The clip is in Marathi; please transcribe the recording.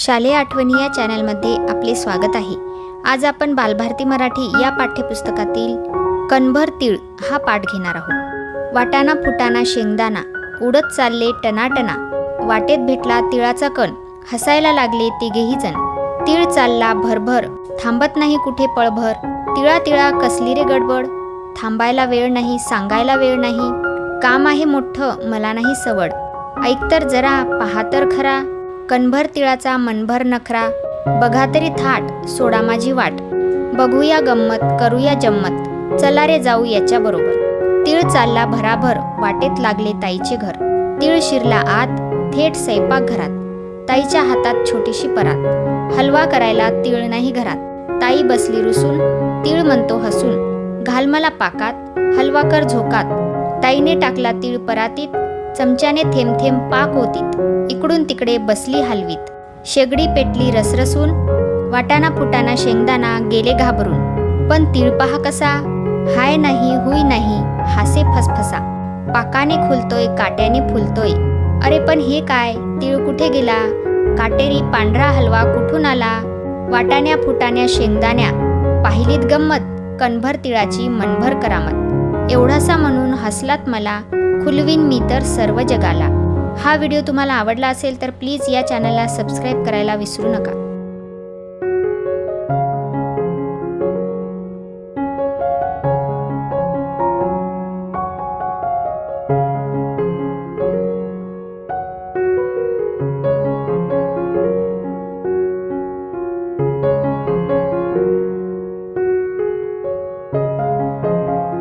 शालेय आठवणी या चॅनलमध्ये आपले स्वागत आहे. आज आपण बालभारती मराठी या पाठ्यपुस्तकातील कणभर तीळ हा पाठ घेणार आहोत. वाटाणा फुटाणा शेंगदाणा उडत चालले टनाटना वाटेत भेटला तिळाचा कण हसायला लागले तिघेही जण. तीळ चालला भरभर थांबत नाही कुठे पळभर. तिळा तिळा कसली रे गडबड? थांबायला वेळ नाही सांगायला वेळ नाही. काम आहे मोठं मला नाही सवड. ऐक तर जरा पहा तर खरा. कणभर तिळाचा मनभर नखरा. बघा तरी थाट सोडा माझी वाट. बघूया गंमत करूया जम्मत. चला रे जाऊ याच्या बरोबर. तीळ चालला भराभर वाटेत लागले ताईचे घर. तीळ शिरला आत थेट स्वयंपाक घरात. ताईच्या हातात छोटीशी परात. हलवा करायला तीळ नाही घरात. ताई बसली रुसून तीळ म्हणतो हसून. घाल मला पाकात हलवा कर झोकात. ताईने टाकला तीळ परातीत चमच्याने थेंब थेंब पाक होतीत इकडून तिकडे बसली हलवीत. शेगडी पेटली रसरसून वाटाणा फुटाणा शेंगदाणा गेले घाबरून. पण तीळ कसा? हाय नाही हुई नाही हासे फसफसा. पाकाने खुलतोय काट्याने फुलतोय. अरे पण हे काय? तिळ कुठे गेला? काटेरी पांढरा हलवा कुठून आला? वाटाण्या फुटाण्या शेंगदाण्या. पाहिलीत गंमत? कणभर तिळाची मनभर करामत. एवढासा म्हणून हसलात मला खुलवीन मी तर सर्व जगाला. हा व्हिडिओ तुम्हाला आवडला असेल तर प्लीज या चॅनलला सबस्क्राईब करायला विसरू नका.